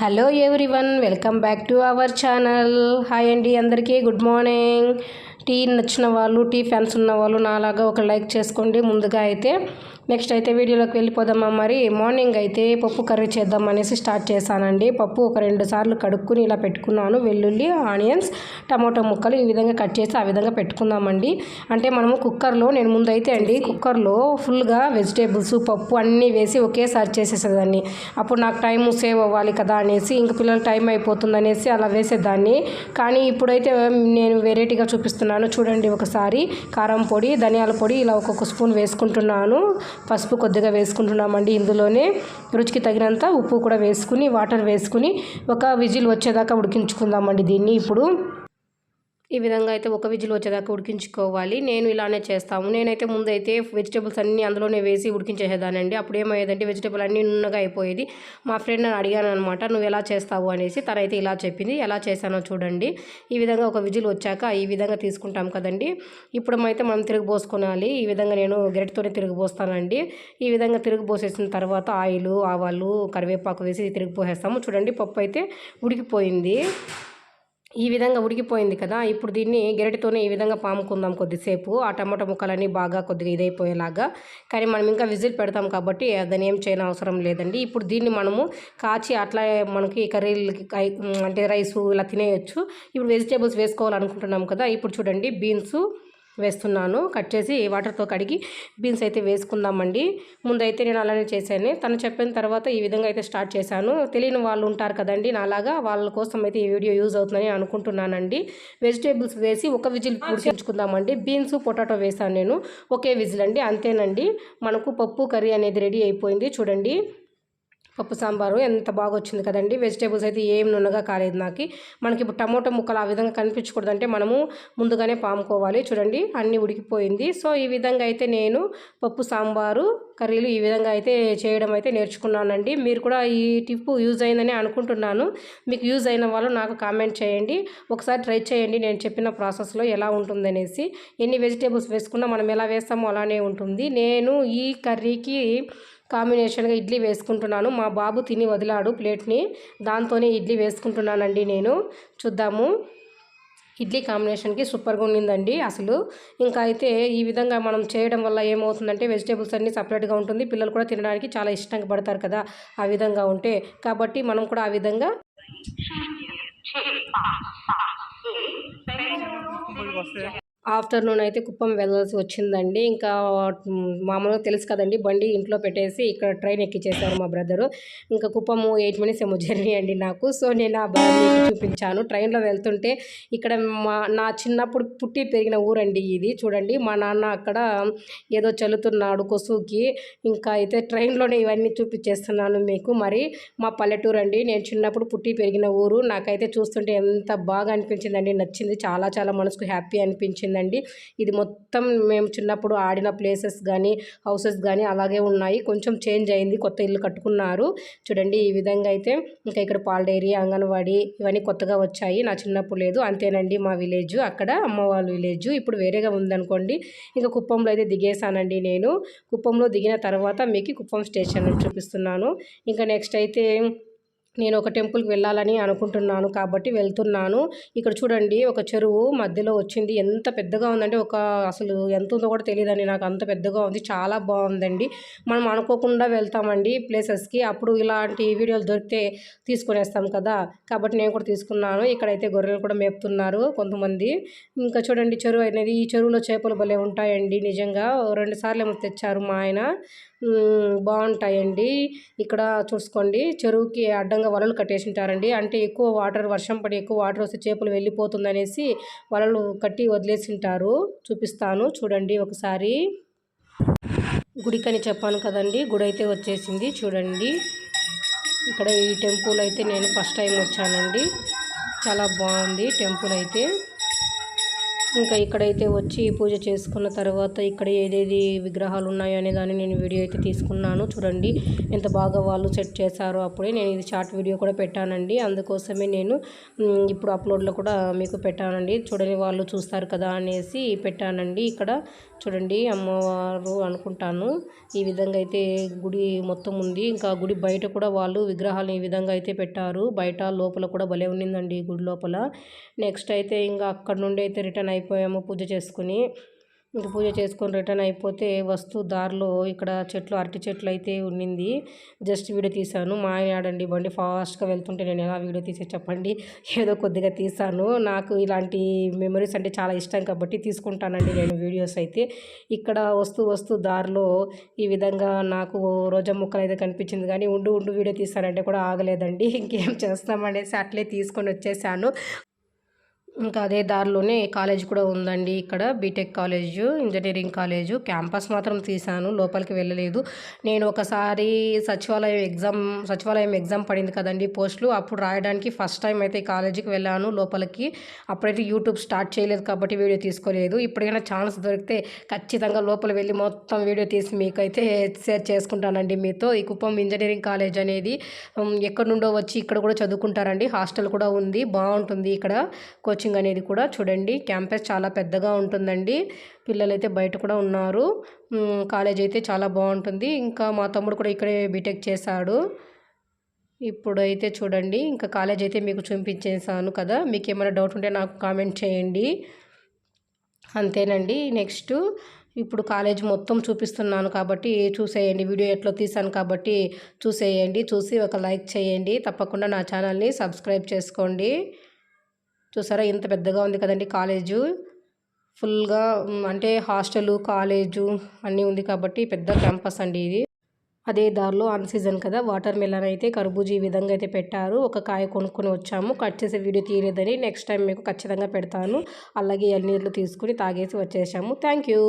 Hello everyone welcome back to our channel hi అండి అందరికీ good morning tea నచ్చిన వాళ్ళు టీ ఫ్యాన్స్ ఉన్న వాళ్ళు నాలాగా ఒక లైక్ చేసుకోండి. ముందుగా అయితే నెక్స్ట్ అయితే వీడియోలోకి వెళ్ళిపోదామా మరి. మార్నింగ్ అయితే పప్పు కర్రీ చేద్దాం అనేసి స్టార్ట్ చేశానండి. పప్పు ఒక రెండు సార్లు కడుక్కుని ఇలా పెట్టుకున్నాను. వెల్లుల్లి ఆనియన్స్ టమాటో ముక్కలు ఈ విధంగా కట్ చేసి ఆ విధంగా పెట్టుకుందామండి. అంటే మనము కుక్కర్లో నేను ముందు అయితే అండి కుక్కర్లో ఫుల్గా వెజిటేబుల్స్ పప్పు అన్నీ వేసి ఒకేసారి చేసేసేదాన్ని. అప్పుడు నాకు టైం సేవ్ అవ్వాలి కదా అనేసి ఇంక పిల్లలు టైం అయిపోతుంది అనేసి అలా వేసేదాన్ని. కానీ ఇప్పుడైతే నేను వెరైటీగా చూపిస్తున్నాను. చూడండి ఒకసారి కారం పొడి ధనియాల పొడి ఇలా ఒక్కొక్క స్పూన్ వేసుకుంటున్నాను. పసుపు కొద్దిగా వేసుకుంటున్నామండి. ఇందులోనే రుచికి తగినంత ఉప్పు కూడా వేసుకుని వాటర్ వేసుకుని ఒక విజిల్ వచ్చేదాకా ఉడికించుకుందామండి దీన్ని ఇప్పుడు. ఈ విధంగా అయితే ఒక విజిల్ వచ్చేదాకా ఉడికించుకోవాలి. నేను ఇలానే చేస్తాము. నేనైతే ముందైతే వెజిటేబుల్స్ అన్నీ అందులోనే వేసి ఉడికించేసేదానండి అప్పుడు ఏమయ్యేదంటే వెజిటేబుల్ అన్నీ నున్నగా అయిపోయేది. మా ఫ్రెండ్ నన్ను అడిగాను అనమాట నువ్వు ఎలా చేస్తావు? అనేసి తనైతే ఇలా చెప్పింది. ఎలా చేశానో చూడండి. ఈ విధంగా ఒక విజిల్ వచ్చాక ఈ విధంగా తీసుకుంటాం కదండి. ఇప్పుడు అయితే మనం తిరగబోసుకోవాలి ఈ విధంగా నేను గరిటతోనే తిరగబోస్తానండి ఈ విధంగా తిరగబోసేసిన తర్వాత ఆయిల్ ఆవాలు కరివేపాకు వేసి తిరిగిపోసేస్తాము చూడండి పప్పు అయితే ఉడికిపోయింది. ఈ విధంగా ఉడికిపోయింది కదా ఇప్పుడు దీన్ని గెరటితోనే ఈ విధంగా పాముకుందాం కొద్దిసేపు. ఆ టమాటో ముక్కలన్నీ బాగా కొద్దిగా ఇదైపోయేలాగా. కానీ మనం ఇంకా విజిల్ పెడతాం కాబట్టి దాన్ని ఏం చేయని అవసరం లేదండి. ఇప్పుడు దీన్ని మనము కాచి అట్లా మనకి కర్రీలకి అంటే రైసు ఇలా తినేయచ్చు. ఇప్పుడు వెజిటేబుల్స్ వేసుకోవాలనుకుంటున్నాం కదా ఇప్పుడు చూడండి బీన్స్ వేస్తున్నాను. కట్ చేసి వాటర్తో కడిగి బీన్స్ అయితే వేసుకుందామండి. ముందైతే నేను అలానే చేశాను. తను చెప్పిన తర్వాత ఈ విధంగా అయితే స్టార్ట్ చేశాను. తెలియని వాళ్ళు ఉంటారు కదండి నాలాగా వాళ్ళ కోసం అయితే ఈ వీడియో యూజ్ అవుతుందని అనుకుంటున్నానండి. వెజిటేబుల్స్ వేసి ఒక విజిల్ ఉడికించుకుందామండి బీన్స్ పొటాటో వేసాను నేను. ఒకే విజిల్ అండి. అంతేనండి. మనకు పప్పు కర్రీ అనేది రెడీ అయిపోయింది. చూడండి. పప్పు సాంబారు ఎంత బాగా వచ్చింది కదండి. వెజిటేబుల్స్ అయితే ఏం నున్నగా కాలేదు నాకు. మనకి ఇప్పుడు టమోటా ముక్కలు ఆ విధంగా కనిపించకూడదంటే మనము ముందుగానే పాముకోవాలి. చూడండి అన్నీ ఉడికిపోయింది. సో ఈ విధంగా అయితే నేను పప్పు సాంబారు కర్రీలు ఈ విధంగా అయితే చేయడం అయితే నేర్చుకున్నానండి. మీరు కూడా ఈ టిప్ యూజ్ అయిందని అనుకుంటున్నాను. మీకు యూజ్ అయిన వాళ్ళు నాకు కామెంట్ చేయండి. ఒకసారి ట్రై చేయండి నేను చెప్పిన ప్రాసెస్లో ఎలా ఉంటుందనేసి. ఎన్ని వెజిటేబుల్స్ వేసుకున్నా మనం ఎలా వేస్తామో అలానే ఉంటుంది. నేను ఈ కర్రీకి కాంబినేషన్గా ఇడ్లీ వేసుకుంటున్నాను. మా బాబు తిని వదిలాడు ప్లేట్ని. దాంతోనే ఇడ్లీ వేసుకుంటున్నానండి నేను. చూద్దాము. ఇడ్లీ కాంబినేషన్కి సూపర్గా ఉండిందండి అసలు. ఇంకా అయితే ఈ విధంగా మనం చేయడం వల్ల ఏమవుతుందంటే వెజిటేబుల్స్ అన్నీ సపరేట్గా ఉంటుంది. పిల్లలు కూడా తినడానికి చాలా ఇష్టంగా పడతారు కదా ఆ విధంగా ఉంటే. కాబట్టి మనం కూడా ఆ విధంగా ఆఫ్టర్నూన్ అయితే కుప్పం వెళ్ళాల్సి వచ్చిందండి. ఇంకా మామూలుగా తెలుసు కదండి బండి ఇంట్లో పెట్టేసి ఇక్కడ ట్రైన్ ఎక్కిచ్చేసారు మా బ్రదరు. ఇంకా కుప్పము ఎయిట్ మినిట్స్ ఏమో జర్నీ అండి నాకు. సో నేను ఆ బాగా చూపించాను. ట్రైన్లో వెళ్తుంటే ఇక్కడ మా నా చిన్నప్పుడు పుట్టి పెరిగిన ఊరండి ఇది. చూడండి మా నాన్న అక్కడ ఏదో చల్లుతున్నాడు కొసుకి ఇంకా అయితే ట్రైన్లోనే ఇవన్నీ చూపించేస్తున్నాను మీకు. మరి మా పల్లెటూరు అండి నేను చిన్నప్పుడు పుట్టి పెరిగిన ఊరు. నాకైతే చూస్తుంటే ఎంత బాగా అనిపించిందండి నచ్చింది. చాలా చాలా మనసుకు హ్యాపీ అనిపించింది ఉందండి ఇది మొత్తం మేము చిన్నప్పుడు ఆడిన ప్లేసెస్ కానీ హౌసెస్ కానీ అలాగే ఉన్నాయి. కొంచెం చేంజ్ అయింది. కొత్త ఇల్లు కట్టుకున్నారు. చూడండి ఈ విధంగా అయితే ఇంకా ఇక్కడ పాల డైరీ అంగన్వాడీ ఇవన్నీ కొత్తగా వచ్చాయి. నా చిన్నప్పుడు లేదు. అంతేనండి మా విలేజ్ అక్కడ అమ్మ వాళ్ళ విలేజ్ ఇప్పుడు వేరేగా ఉందనుకోండి ఇంకా కుప్పంలో అయితే దిగేశానండి నేను. కుప్పంలో దిగిన తర్వాత మీకు కుప్పం స్టేషన్ చూపిస్తున్నాను. ఇంకా నెక్స్ట్ అయితే నేను ఒక టెంపుల్కి వెళ్ళాలని అనుకుంటున్నాను కాబట్టి వెళ్తున్నాను. ఇక్కడ చూడండి ఒక చెరువు మధ్యలో వచ్చింది. ఎంత పెద్దగా ఉందంటే ఒక అసలు ఎంత ఉందో కూడా తెలియదండి. నాకు అంత పెద్దగా ఉంది. చాలా బాగుందండి. మనం అనుకోకుండా వెళ్తామండి ప్లేసెస్కి. అప్పుడు ఇలాంటి వీడియోలు దొరికితే తీసుకునేస్తాం కదా. కాబట్టి నేను కూడా తీసుకున్నాను. ఇక్కడైతే గొర్రెలు కూడా మేపుతున్నారు కొంతమంది. ఇంకా చూడండి చెరువు అనేది ఈ చెరువులో చేపలు భలే ఉంటాయండి. నిజంగా రెండు సార్లు ఏమో తెచ్చారు మా ఆయన. బాగుంటాయండి. ఇక్కడ చూసుకోండి. చెరువుకి అడ్డంగా వలలు కట్టేసింటారండి. అంటే ఎక్కువ వాటర్ వర్షం పడి ఎక్కువ వాటర్ వస్తే చేపలు వెళ్ళిపోతుందనేసి వలలు కట్టి వదిలేసి ఉంటారు చూపిస్తాను. చూడండి ఒకసారి. గుడికని చెప్పాను కదండి. గుడి అయితే వచ్చేసింది. చూడండి. ఇక్కడ ఈ టెంపుల్ అయితే నేను ఫస్ట్ టైం వచ్చానండి. చాలా బాగుంది టెంపుల్ అయితే. ఇంకా ఇక్కడైతే వచ్చి పూజ చేసుకున్న తర్వాత ఇక్కడ ఏదేది విగ్రహాలు ఉన్నాయో అనే దాన్ని నేను వీడియో అయితే తీసుకున్నాను. చూడండి ఎంత బాగా వాళ్ళు సెట్ చేశారో అప్పుడే నేను ఇది షార్ట్ వీడియో కూడా పెట్టానండి. అందుకోసమే నేను ఇప్పుడు అప్లోడ్లో కూడా మీకు పెట్టానండి. చూడని వాళ్ళు చూస్తారు కదా అనేసి పెట్టానండి ఇక్కడ. చూడండి అమ్మవారు అనుకుంటాను. ఈ విధంగా అయితే గుడి మొత్తం ఉంది. ఇంకా గుడి బయట కూడా వాళ్ళు విగ్రహాలు ఈ విధంగా అయితే పెట్టారు. బయట లోపల కూడా భలే ఉన్నిందండి గుడి లోపల. నెక్స్ట్ అయితే ఇంకా అక్కడ నుండి అయితే రిటర్న్ అయిపోయాము పూజ చేసుకుని. ఇంకా పూజ చేసుకొని రిటర్న్ అయిపోతే వస్తూ దారిలో ఇక్కడ చెట్లు అరటి చెట్లు అయితే ఉన్నింది. జస్ట్ వీడియో తీశాను. మా ఆయన ఆడండి బండి ఫాస్ట్గా వెళ్తుంటే నేను ఎలా వీడియో తీసి చెప్పండి. ఏదో కొద్దిగా తీసాను నాకు ఇలాంటి మెమరీస్ అంటే చాలా ఇష్టం కాబట్టి తీసుకుంటానండి నేను వీడియోస్ అయితే. ఇక్కడ వస్తూ వస్తూ దారిలో ఈ విధంగా నాకు రోజా ముక్కలు అయితే కనిపించింది. కానీ ఉండు ఉండు వీడియో తీస్తానంటే కూడా ఆగలేదండి. ఇంకేం చేస్తామనేసి అట్లే తీసుకొని వచ్చేసాను. ఇంకా అదే దారిలోనే కాలేజ్ కూడా ఉందండి ఇక్కడ BTech college engineering college. Campus మాత్రం తీసాను లోపలికి వెళ్ళలేదు. నేను ఒకసారి సచివాలయం ఎగ్జామ్ సచివాలయం ఎగ్జామ్ పడింది కదండి పోస్టులు. అప్పుడు రాయడానికి ఫస్ట్ టైం అయితే ఈ కాలేజీకి వెళ్ళాను లోపలికి. అప్పుడైతే యూట్యూబ్ స్టార్ట్ చేయలేదు కాబట్టి వీడియో తీసుకోలేదు. ఇప్పటికైనా ఛాన్స్ దొరికితే ఖచ్చితంగా లోపల వెళ్ళి మొత్తం వీడియో తీసి మీకైతే షేర్ చేసుకుంటానండి మీతో. ఈ కుప్పం ఇంజనీరింగ్ కాలేజ్ అనేది ఎక్కడి నుండో వచ్చి ఇక్కడ కూడా చదువుకుంటారండి. హాస్టల్ కూడా ఉంది బాగుంటుంది ఇక్కడ. కోచింగ్ అనేది కూడా చూడండి క్యాంపస్ చాలా పెద్దగా ఉంటుందండి. పిల్లలైతే బయట కూడా ఉన్నారు. కాలేజ్ అయితే చాలా బాగుంటుంది. ఇంకా మా తమ్ముడు కూడా ఇక్కడే బీటెక్ చేశాడు. ఇప్పుడైతే చూడండి ఇంకా కాలేజ్ అయితే మీకు చూపించేసాను కదా. మీకు ఏమైనా డౌట్ ఉంటే నాకు కామెంట్ చేయండి. అంతేనండి. నెక్స్ట్ ఇప్పుడు కాలేజ్ మొత్తం చూపిస్తున్నాను కాబట్టి చూసేయండి. వీడియో ఎట్లా తీసాను కాబట్టి చూసేయండి. చూసి ఒక లైక్ చేయండి. తప్పకుండా నా ఛానల్ని సబ్స్క్రైబ్ చేసుకోండి. చూసారా? ఇంత పెద్దగా ఉంది కదండి కాలేజు. ఫుల్గా అంటే హాస్టలు కాలేజు అన్నీ ఉంది కాబట్టి పెద్ద క్యాంపస్ అండి ఇది. అదే దారిలో అన్ సీజన్ కదా వాటర్ మిలన్ అయితే కర్బూజీ ఈ విధంగా అయితే పెట్టారు. ఒక కాయ కొనుక్కొని వచ్చాము. కట్ చేసే వీడియో తీయలేదని నెక్స్ట్ టైం మీకు ఖచ్చితంగా పెడతాను. అలాగే నీళ్ళు తీసుకుని తాగేసి వచ్చేసాము. Thank you.